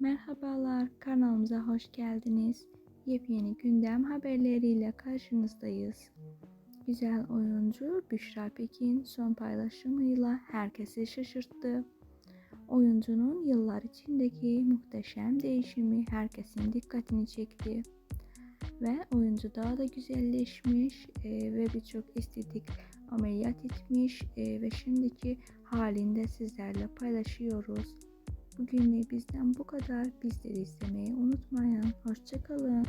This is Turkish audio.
Merhabalar, kanalımıza hoş geldiniz. Yepyeni gündem haberleriyle karşınızdayız. Güzel oyuncu Büşra Pekin son paylaşımıyla herkesi şaşırttı. Oyuncunun yıllar içindeki muhteşem değişimi herkesin dikkatini çekti. Ve oyuncu daha da güzelleşmiş e, ve birçok estetik ameliyat etmiş e, ve şimdiki halinde sizlerle paylaşıyoruz. Bugünlük bizden bu kadar. Bizleri izlemeyi unutmayın. Hoşçakalın.